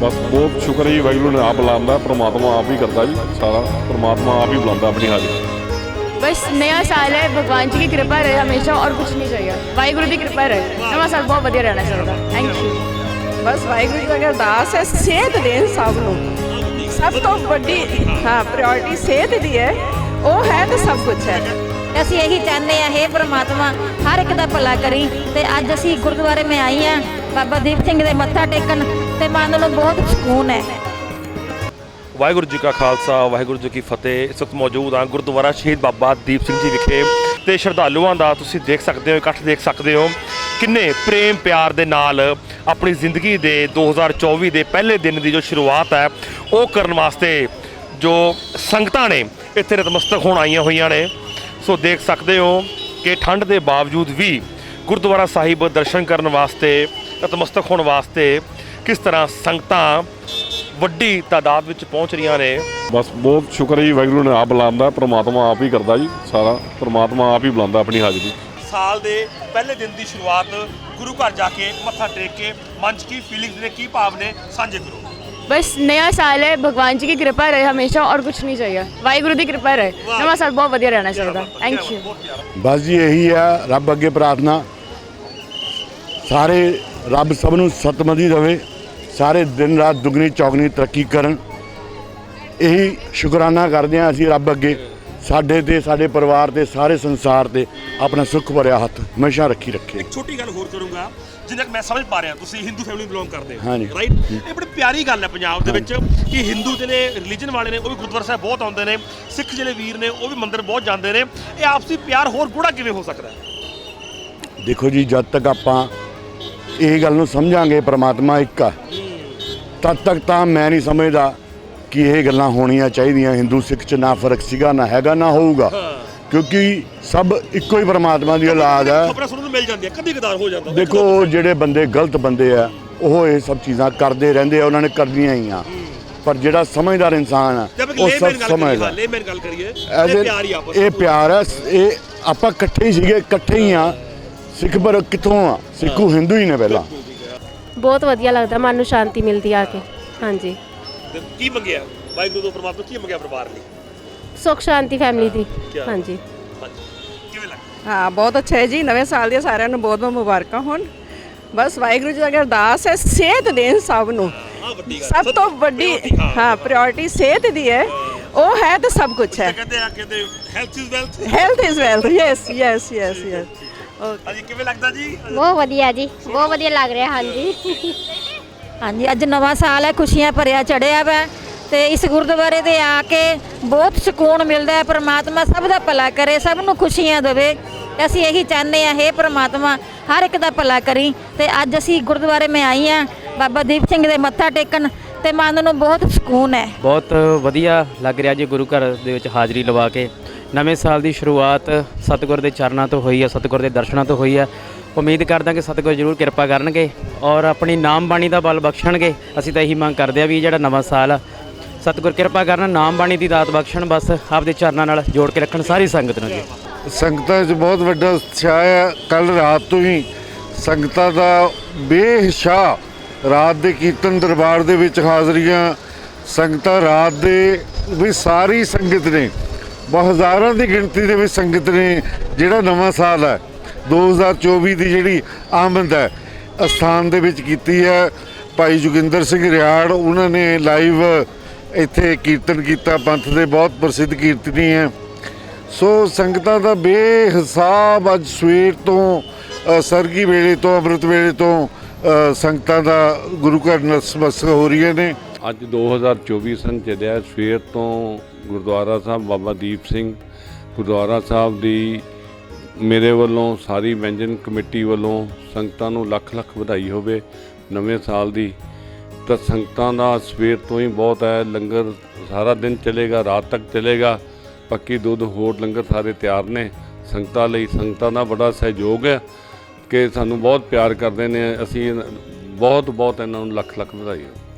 ਬਸ ਬਹੁਤ ਸ਼ੁਕਰ ਹੈ ਜੀ ਨੇ ਆਪ ਬੁਲਾਉਂਦਾ ਪ੍ਰਮਾਤਮਾ ਆਪ ਹੀ ਕਰਦਾ ਜੀ ਸਾਰਾ ਪ੍ਰਮਾਤਮਾ ਆਪ ਹੀ ਬੁਲਾਉਂਦਾ ਆਪਣੀ ਹਾਜ਼ਰੀ। ਬਸ ਨया ਸਾਲ ਹੈ ਭਗਵਾਨ ਜੀ ਦੀ ਕਿਰਪਾ ਰਹੇ ਹਮੇਸ਼ਾ ਔਰ ਕੁਝ ਨਹੀਂ ਚਾਹੀਏ ਵਾਹਿਗੁਰੂ ਦੀ ਕਿਰਪਾ ਰਹੇ। ਨਵਾਂ ਸਾਲ ਬਹੁਤ ਵਧੀਆ ਰਹਿਣਾ ਚਾਹੀਦਾ। ਥੈਂਕ ਯੂ ਬਸ ਵਾਹਿਗੁਰੂ ਜੀ ਦਾ ਅਰਦਾਸ ਹੈ ਸਿਹਤ ਦੇਣ ਸਭ ਨੂੰ। ਸਭ ਤੋਂ ਵੱਡੀ ਹਾਂ ਪ੍ਰਾਇੋਰਟੀ ਸਿਹਤ ਦੀ ਹੈ। ਉਹ ਹੈ ਤੇ ਸਭ ਕੁਝ ਹੈ। ਅਸੀਂ ਇਹੀ ਚਾਹੁੰਦੇ ਆ हे ਪ੍ਰਮਾਤਮਾ ਹਰ ਇੱਕ ਦਾ ਭਲਾ ਕਰੀ। ਤੇ ਅੱਜ ਅਸੀਂ ਗੁਰਦੁਆਰੇ ਮੈਂ ਆਈ ਆ ਬਾਬਾ ਦੀਪ ਸਿੰਘ ਦੇ ਮੱਥਾ ਟੇਕਣ। ਤੇ ਮਨ ਨੂੰ ਬਹੁਤ ਸਕੂਨ ਹੈ। ਵਾਹਿਗੁਰੂ ਜੀ ਕਾ ਖਾਲਸਾ, ਵਾਹਿਗੁਰੂ ਜੀ ਕੀ ਫਤਿਹ। ਇਸ ਵਕਤ ਮੌਜੂਦ ਹਾਂ ਗੁਰਦੁਆਰਾ ਸ਼ਹੀਦ ਬਾਬਾ ਦੀਪ ਸਿੰਘ ਜੀ ਵਿਖੇ ਤੇ ਸ਼ਰਧਾਲੂਆਂ ਦਾ ਤੁਸੀਂ ਦੇਖ ਸਕਦੇ ਹੋ, ਇਕੱਠ ਦੇਖ ਸਕਦੇ ਹੋ, ਕਿੰਨੇ ਪ੍ਰੇਮ ਪਿਆਰ ਦੇ ਨਾਲ ਆਪਣੀ ਜ਼ਿੰਦਗੀ ਦੇ 2024 ਦੇ ਪਹਿਲੇ ਦਿਨ ਦੀ ਜੋ ਸ਼ੁਰੂਆਤ ਹੈ, ਉਹ ਕਰਨ ਵਾਸਤੇ ਜੋ ਸੰਗਤਾਂ ਨੇ ਇੱਥੇ ਨਤਮਸਤਕ ਹੋਣ ਆਈਆਂ ਹੋਈਆਂ ਨੇ। ਸੋ ਦੇਖ ਸਕਦੇ ਹੋ ਕਿ ਠੰਡ ਦੇ ਬਾਵਜੂਦ ਵੀ ਗੁਰਦੁਆਰਾ ਸਾਹਿਬ ਦਰਸ਼ਨ ਕਰਨ ਵਾਸਤੇ, ਨਤਮਸਤਕ ਹੋਣ ਵਾਸਤੇ ਕਿਸ ਤਰ੍ਹਾਂ ਸੰਗਤਾਂ ਵੱਡੀ ਤਾਦਾਦ ਵਿੱਚ ਪਹੁੰਚ ਰਹੀਆਂ ਨੇ ਬਸ ਬਹੁਤ ਸ਼ੁਕਰ ਹੈ ਜੀ ਵਾਹਿਗੁਰੂ ਨੇ ਆਪ ਬੁਲਾਉਂਦਾ ਪ੍ਰਮਾਤਮਾ ਆਪ ਹੀ ਕਰਦਾ ਜੀ ਸਾਰਾ ਪ੍ਰਮਾਤਮਾ ਆਪ ਹੀ ਬੁਲਾਉਂਦਾ ਆਪਣੀ ਹਾਜ਼ਰੀ ਸਾਲ ਦੇ ਪਹਿਲੇ ਦਿਨ ਦੀ ਸ਼ੁਰੂਆਤ ਗੁਰੂ ਘਰ ਜਾ ਕੇ ਮੱਥਾ ਟੇਕ ਕੇ ਮਨ 'ਚ ਕੀ ਫੀਲਿੰਗਸ ਨੇ ਕੀ ਭਾਵ ਨੇ ਸਾਂਝੇ ਕਰੋ बस नया साल है भगवान जी की कृपा रहे हमेशा और कुछ नहीं चाहिए वाहिगुरु की कृपा रहे नवा साल बहुत बढ़िया रहना चाहिए थैंक यू ਬਸ ਜੀ ਇਹੀ ਆ ਰੱਬ ਅੱਗੇ ਪ੍ਰਾਰਥਨਾ ਸਾਰੇ ਰੱਬ ਸਭ ਨੂੰ ਸਤਮਦੀ ਦੇਵੇ ਸਾਰੇ ਦਿਨ ਰਾਤ ਦੁਗਣੀ ਚੌਗਣੀ ਤਰੱਕੀ ਕਰਨ। ਇਹੀ ਸ਼ੁਕਰਾਨਾ ਕਰਦੇ ਆ ਅਸੀਂ ਰੱਬ ਅੱਗੇ ਸਾਡੇ ਤੇ ਸਾਡੇ ਪਰਿਵਾਰ ਤੇ ਸਾਰੇ ਸੰਸਾਰ ਤੇ ਆਪਣਾ ਸੁੱਖ ਭਰਿਆ ਹੱਥ ਹਮੇਸ਼ਾ ਰੱਖੀ ਰੱਖੇ। ਇੱਕ ਛੋਟੀ ਗੱਲ ਹੋਰ ਕਰੂੰਗਾ ਜਿੰਨਾ ਮੈਂ ਸਮਝ ਪਾ ਰਿਹਾ ਤੁਸੀਂ ਹਿੰਦੂ ਫੈਮਿਲੀ ਬਿਲੋਂਗ ਕਰਦੇ ਹੋ। ਰਾਈਟ ਇਹ ਬੜੀ ਪਿਆਰੀ ਗੱਲ ਹੈ ਪੰਜਾਬ ਦੇ ਵਿੱਚ ਕਿ ਹਿੰਦੂ ਜਿਹੜੇ ਰਿਲੀਜਨ ਵਾਲੇ ਨੇ ਉਹ ਵੀ ਗੁਰਦੁਆਰਾ ਸਾਹਿਬ ਬਹੁਤ ਆਉਂਦੇ ਨੇ ਸਿੱਖ ਜਿਹੜੇ ਵੀਰ ਨੇ ਉਹ ਵੀ ਮੰਦਿਰ ਬਹੁਤ ਜਾਂਦੇ ਨੇ। ਇਹ ਆਪਸੀ ਪਿਆਰ ਹੋਰ ਗੂੜਾ ਕਿਵੇਂ ਹੋ ਸਕਦਾ ਹੈ? ਦੇਖੋ ਜੀ ਜਦ ਤੱਕ ਆਪਾਂ ਇਹ ਗੱਲ ਨੂੰ ਸਮਝਾਂਗੇ ਪ੍ਰਮਾਤਮਾ ਇੱਕ ਆ। ਤਦ ਤੱਕ ਤਾਂ ਮੈਂ ਨਹੀਂ ਸਮਝਦਾ ਕਿ ਇਹ ਗੱਲਾਂ ਹੋਣੀਆਂ ਚਾਹੀਦੀਆਂ। ਹਿੰਦੂ ਸਿੱਖ ਚ ਨਾ ਫ਼ਰਕ ਸੀਗਾ ਨਾ ਹੈਗਾ ਨਾ ਹੋਊਗਾ। ਕਿਉਂਕਿ ਸਭ ਇੱਕੋ ਹੀ ਪ੍ਰਮਾਤਮਾ ਦੀ ਔਲਾਦ ਹੈ। ਖਬਰਾਂ ਸੁਣਨ ਨੂੰ ਮਿਲ ਜਾਂਦੀਆਂ ਕਦੀ ਕਦਾਰ ਹੋ ਜਾਂਦਾ। ਦੇਖੋ ਉਹ ਜਿਹੜੇ ਬੰਦੇ ਗਲਤ ਬੰਦੇ ਆ ਉਹ ਇਹ ਸਭ ਚੀਜ਼ਾਂ ਕਰਦੇ ਰਹਿੰਦੇ ਆ ਉਹਨਾਂ ਨੇ ਕਰਨੀਆਂ ਹੀ ਆ। ਪਰ ਜਿਹੜਾ ਸਮਝਦਾਰ ਇਨਸਾਨ ਆ ਉਹ ਸਭ ਸਮਝਦਾ। ਹਾਂ ਲੈ ਮੇਨ ਗੱਲ ਕਰੀਏ ਇਹ ਪਿਆਰ ਹੀ ਆਪਸ ਇਹ ਪਿਆਰ ਹੈ ਇਹ ਆਪਾਂ ਇਕੱਠੇ ਹੀ ਸੀਗੇ ਇਕੱਠੇ ਹੀ ਆ। ਸਿੱਖ ਪਰ ਕਿੱਥੋਂ ਆ? ਸਿੱਖੂ ਹਿੰਦੂ ਹੀ ਨੇ ਪਹਿਲਾਂ। ਬਹੁਤ ਵਧੀਆ ਲੱਗਦਾ ਮਨ ਨੂੰ ਸ਼ਾਂਤੀ ਮਿਲਦੀ ਆ ਕੇ। ਹਾਂਜੀ। ਤੇ ਕੀ ਮੰਗਿਆ? ਵਾਹਿਗੁਰੂ ਤੋਂ ਪਰਮਾਤਮਾ ਕੀ ਮੰਗਿਆ ਪਰਿਵਾਰ ਲਈ? ਸੁੱਖ ਸ਼ਾਂਤੀ ਫੈਮਿਲੀ ਦੀ। ਕਿਆ? ਹਾਂਜੀ। ਹਾਂਜੀ। ਕਿਵੇਂ ਲੱਗਦਾ ਹਾਂ ਬਹੁਤ ਅੱਛਾ ਹੈ ਜੀ। ਨਵੇਂ ਸਾਲ ਦੀਆਂ ਸਾਰਿਆਂ ਨੂੰ ਬਹੁਤ ਬਹੁਤ ਮੁਬਾਰਕਾਂ ਹੋਣ। ਬਸ ਵਾਹਿਗੁਰੂ ਜੀ ਦਾ ਅਰਦਾਸ ਹੈ ਸਿਹਤ ਦੇਣ ਸਭ ਨੂੰ। ਆ ਵੱਡੀ ਗੱਲ। ਸਭ ਤੋਂ ਵੱਡੀ ਹਾਂ ਪ੍ਰਾਇੋਰਟੀ ਸਿਹਤ ਦੀ ਹੈ। ਉਹ ਹੈ ਤਾਂ ਸਭ ਕੁਝ ਹੈ। ਕਹਿੰਦੇ ਆ ਕਹਿੰਦੇ health is wealth health is wealth yes yes yes yes ਹਾਂਜੀ ਕਿਵੇਂ ਲੱਗਦਾ ਜੀ? ਬਹੁਤ ਵਧੀਆ ਜੀ ਬਹੁਤ ਵਧੀਆ ਲੱਗ ਰਿਹਾ ਹਾਂਜੀ। ਹਾਂਜੀ ਅੱਜ ਨਵਾਂ ਸਾਲ ਹੈ ਖੁਸ਼ੀਆਂ ਭਰਿਆ ਚੜਿਆ ਵਾ ਤੇ ਇਸ ਗੁਰਦੁਆਰੇ ਤੇ ਆ ਕੇ ਬਹੁਤ ਸਕੂਨ ਮਿਲਦਾ ਹੈ ਪ੍ਰਮਾਤਮਾ ਸਭ ਦਾ ਭਲਾ ਕਰੇ ਸਭ ਨੂੰ ਖੁਸ਼ੀਆਂ ਦੇਵੇ। ਅਸੀਂ ਇਹੀ ਚਾਹੁੰਦੇ ਆ ਹੇ ਪ੍ਰਮਾਤਮਾ ਹਰ ਇੱਕ ਦਾ ਭਲਾ ਕਰੀ। ਤੇ ਅੱਜ ਅਸੀਂ ਗੁਰਦੁਆਰੇ ਮੈਂ ਆਈ ਆ ਬਾਬਾ ਦੀਪ ਸਿੰਘ ਦੇ ਮੱਥਾ ਟੇਕਣ ਤੇ ਮਨ ਨੂੰ ਬਹੁਤ ਸਕੂਨ ਹੈ। ਬਹੁਤ ਵਧੀਆ ਲੱਗ ਰਿਹਾ ਜੀ ਗੁਰੂ ਘਰ ਦੇ ਵਿੱਚ ਹਾਜ਼ਰੀ ਲਵਾ ਕੇ। ਨਵੇਂ ਸਾਲ ਦੀ ਸ਼ੁਰੂਆਤ ਸਤਿਗੁਰ ਦੇ ਚਰਨਾਂ ਤੋਂ ਹੋਈ ਹੈ, ਸਤਿਗੁਰ ਦੇ ਦਰਸ਼ਨਾਂ ਤੋਂ ਹੋਈ ਹੈ। ਉਮੀਦ ਕਰਦਾ ਕਿ ਸਤਿਗੁਰ ਜ਼ਰੂਰ ਕਿਰਪਾ ਕਰਨਗੇ ਔਰ ਆਪਣੀ ਨਾਮ ਬਾਣੀ ਦਾ ਬਲ ਬਖਸ਼ਣਗੇ। ਅਸੀਂ ਤਾਂ ਇਹੀ ਮੰਗ ਕਰਦੇ ਆ ਵੀ ਇਹ ਜਿਹੜਾ ਨਵਾਂ ਸਾਲ ਆ, ਸਤਿਗੁਰ ਕਿਰਪਾ ਕਰਨ ਨਾਮ ਬਾਣੀ ਦੀ ਦਾਤ ਬਖਸ਼ਣ, ਬਸ ਆਪਦੇ ਚਰਨਾਂ ਨਾਲ ਜੋੜ ਕੇ ਰੱਖਣ ਸਾਰੀ ਸੰਗਤ ਨੂੰ ਜੀ। ਸੰਗਤਾਂ 'ਚ ਬਹੁਤ ਵੱਡਾ ਉਤਸ਼ਾਹ ਹੈ ਕੱਲ ਰਾਤ ਤੋਂ ਹੀ ਸੰਗਤਾਂ ਦਾ ਬੇਹਿਸ਼ਾ ਰਾਤ ਦੇ ਕੀਰਤਨ ਦਰਬਾਰ ਦੇ ਵਿੱਚ ਹਾਜ਼ਰੀਆਂ। ਸੰਗਤਾਂ ਰਾਤ ਦੇ ਵੀ ਸਾਰੀ ਸੰਗਤ ਨੇ ਹਜ਼ਾਰਾਂ ਦੀ ਗਿਣਤੀ ਦੇ ਵਿੱਚ ਸੰਗਤ ਨੇ ਜਿਹੜਾ ਨਵਾਂ ਸਾਲ ਹੈ 2024 ਦੀ ਜਿਹੜੀ ਆਮਦ ਹੈ ਅਸਥਾਨ ਦੇ ਵਿੱਚ ਕੀਤੀ ਹੈ। ਭਾਈ ਜੋਗਿੰਦਰ ਸਿੰਘ ਰਿਆੜ, ਉਹਨਾਂ ਨੇ ਲਾਈਵ ਇੱਥੇ ਕੀਰਤਨ ਕੀਤਾ, ਪੰਥ ਦੇ ਬਹੁਤ ਪ੍ਰਸਿੱਧ ਕੀਰਤਨੀ ਹੈ। ਸੋ ਸੰਗਤਾਂ ਦਾ ਬੇਹਿਸਾਬ ਅੱਜ ਸਵੇਰ ਤੋਂ ਸਰਗੀ ਵੇਲੇ ਤੋਂ, ਅੰਮ੍ਰਿਤ ਵੇਲੇ ਤੋਂ ਸੰਗਤਾਂ ਦਾ ਗੁਰੂ ਘਰ ਨਤਮਸਤਕ ਹੋ ਰਹੀਆਂ ਨੇ। ਅੱਜ 2024 ਸਨ ਚੱਲਿਆ ਸਵੇਰ ਤੋਂ ਗੁਰਦੁਆਰਾ ਸਾਹਿਬ ਬਾਬਾ ਦੀਪ ਸਿੰਘ। ਗੁਰਦੁਆਰਾ ਸਾਹਿਬ ਦੀ ਮੇਰੇ ਵੱਲੋਂ ਸਾਰੀ ਵਿਅੰਜਨ ਕਮੇਟੀ ਵੱਲੋਂ ਸੰਗਤਾਂ ਨੂੰ ਲੱਖ ਲੱਖ ਵਧਾਈ ਹੋਵੇ ਨਵੇਂ ਸਾਲ ਦੀ। ਤਾਂ ਸੰਗਤਾਂ ਦਾ ਸਵੇਰ ਤੋਂ ਹੀ ਬਹੁਤ ਹੈ। ਲੰਗਰ ਸਾਰਾ ਦਿਨ ਚੱਲੇਗਾ, ਰਾਤ ਤੱਕ ਚੱਲੇਗਾ। ਪੱਕੀ ਦੁੱਧ, ਹੋਰ ਲੰਗਰ ਸਾਰੇ ਤਿਆਰ ਨੇ। ਸੰਗਤਾਂ ਲਈ ਸੰਗਤਾਂ ਦਾ ਬੜਾ ਸਹਿਯੋਗ ਹੈ ਕਿ ਸਾਨੂੰ ਬਹੁਤ ਪਿਆਰ ਕਰਦੇ ਨੇ। ਅਸੀਂ ਬਹੁਤ ਬਹੁਤ ਇਹਨਾਂ ਨੂੰ ਲੱਖ ਲੱਖ ਵਧਾਈ